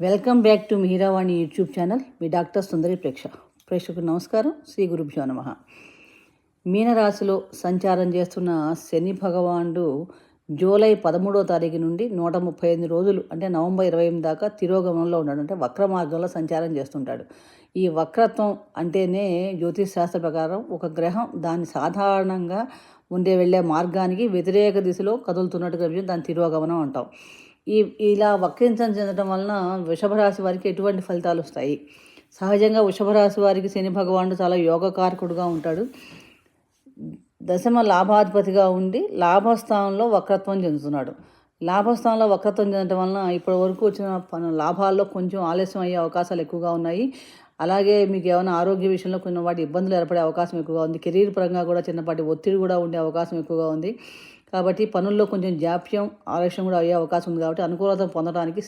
Welcome back to Meeravani YouTube channel. Me doctor Sundari ప్రేక్ష. ప్రేక్షకు నమస్కారం. శ్రీ గురుభ్యో నమ. మీనరాశిలో సంచారం చేస్తున్న శని భగవానుడు జూలై పదమూడో తారీఖు నుండి నూట ముప్పై ఎనిమిది రోజులు అంటే నవంబర్ ఇరవై ఎనిమిది దాకా తిరోగమనంలో ఉన్నాడు. అంటే వక్ర మార్గంలో సంచారం చేస్తుంటాడు. ఈ వక్రత్వం అంటేనే జ్యోతిష్ శాస్త్ర ప్రకారం ఒక గ్రహం దాని సాధారణంగా ఉండే వెళ్ళే మార్గానికి వ్యతిరేక దిశలో కదులుతున్నట్టుగా దాని తిరోగమనం అంటాం. ఈ ఇలా వక్రించం చెందడం వలన వృషభరాశి వారికి ఎటువంటి ఫలితాలు వస్తాయి? సహజంగా వృషభరాశి వారికి శని భగవానుడు చాలా యోగకారకుడుగా ఉంటాడు. దశమ లాభాధిపతిగా ఉండి లాభస్థానంలో వక్రత్వం చెందుతున్నాడు. లాభస్థానంలో వక్రత్వం చెందడం వలన ఇప్పటి వరకు వచ్చిన పను లాభాల్లో కొంచెం ఆలస్యం అయ్యే అవకాశాలు ఎక్కువగా ఉన్నాయి. అలాగే మీకు ఏమైనా ఆరోగ్య విషయంలో కొన్ని వాటి ఇబ్బందులు ఏర్పడే అవకాశం ఎక్కువగా ఉంది. కెరీర్ పరంగా కూడా చిన్నపాటి ఒత్తిడి కూడా ఉండే అవకాశం ఎక్కువగా ఉంది. కాబట్టి పనుల్లో కొంచెం జాప్యం ఆలస్యం కూడా అయ్యే అవకాశం ఉంది కాబట్టి అనుకూలత పొందడానికి